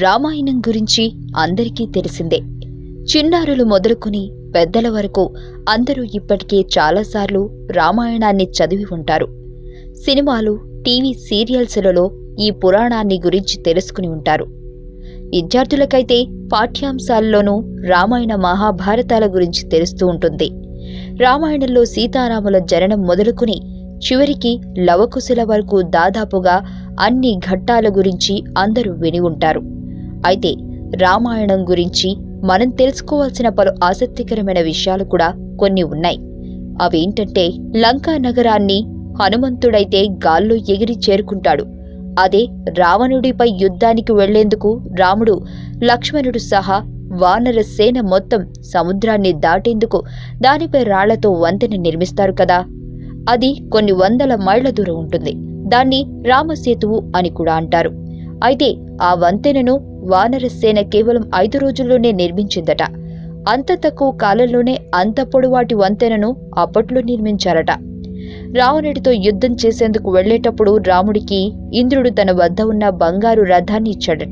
రామాయణం గురించి అందరికీ తెలిసిందే. చిన్నారులు మొదలుకొని పెద్దల వరకు అందరూ ఇప్పటికే చాలాసార్లు రామాయణాన్ని చదివి ఉంటారు. సినిమాలు టీవీ సీరియల్స్లలో ఈ పురాణాన్ని గురించి తెలుసుకుని ఉంటారు. విద్యార్థులకైతే పాఠ్యాంశాల్లోనూ రామాయణ మహాభారతాల గురించి తెలుస్తూ ఉంటుంది. రామాయణంలో సీతారాముల జననం మొదలుకుని చివరికి లవకుశల వరకు దాదాపుగా అన్ని ఘట్టాల గురించి అందరూ విని ఉంటారు. అయితే రామాయణం గురించి మనం తెలుసుకోవాల్సిన పలు ఆసక్తికరమైన విషయాలు కూడా కొన్ని ఉన్నాయి. అవేంటంటే లంకా నగరాన్ని హనుమంతుడైతే గాల్లో ఎగిరి చేరుకుంటాడు. అదే రావణుడిపై యుద్ధానికి వెళ్ళేందుకు రాముడు లక్ష్మణుడు సహా వానర సేన మొత్తం సముద్రాన్ని దాటేందుకు దానిపై రాళ్ళతో వంతెన నిర్మిస్తారు కదా. అది కొన్ని వందల మైళ్ళ దూరం ఉంటుంది. దాన్ని రామసేతువు అని కూడా అంటారు. అయితే ఆ వంతెనను వానరసేన కేవలం ఐదు రోజుల్లోనే నిర్మించిందట. అంత తక్కువ కాలంలోనే అంత పొడవాటి వంతెనను అప్పట్లో నిర్మించారట. రావణుడితో యుద్ధం చేసేందుకు వెళ్ళేటప్పుడు రాముడికి ఇంద్రుడు తన వద్ద ఉన్న బంగారు రథాన్ని ఇచ్చాడట.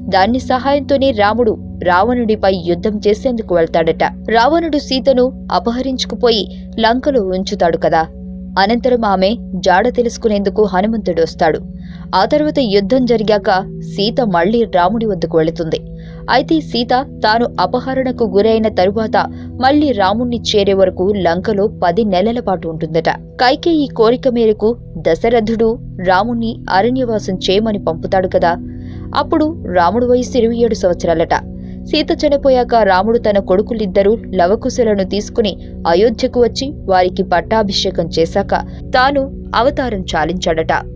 దాని సహాయంతోనే రాముడు రావణుడిపై యుద్ధం చేసేందుకు వెళ్తాడట. రావణుడు సీతను అపహరించుకుపోయి లంకలో ఉంచుతాడు కదా. అనంతరం ఆమె జాడ తెలుసుకునేందుకు హనుమంతుడు వస్తాడు. ఆ తర్వాత యుద్ధం జరిగాక సీత మళ్ళీ రాముడి వద్దకు వెళుతుంది. అయితే సీత తాను అపహరణకు గురైన తరువాత మళ్ళీ రాముణ్ణి చేరే వరకు లంకలో పది నెలల పాటు ఉంటుందట. కైకే ఈ కోరిక మేరకు దశరథుడు రాముణ్ణి అరణ్యవాసం చేయమని పంపుతాడు కదా. అప్పుడు రాముడు వయసు ఇరవై ఏడు సంవత్సరాలట. సీత చనిపోయాక రాముడు తన కొడుకులిద్దరూ లవకుశలను తీసుకుని అయోధ్యకు వచ్చి వారికి పట్టాభిషేకం చేశాక తాను అవతారం చాలించాడట.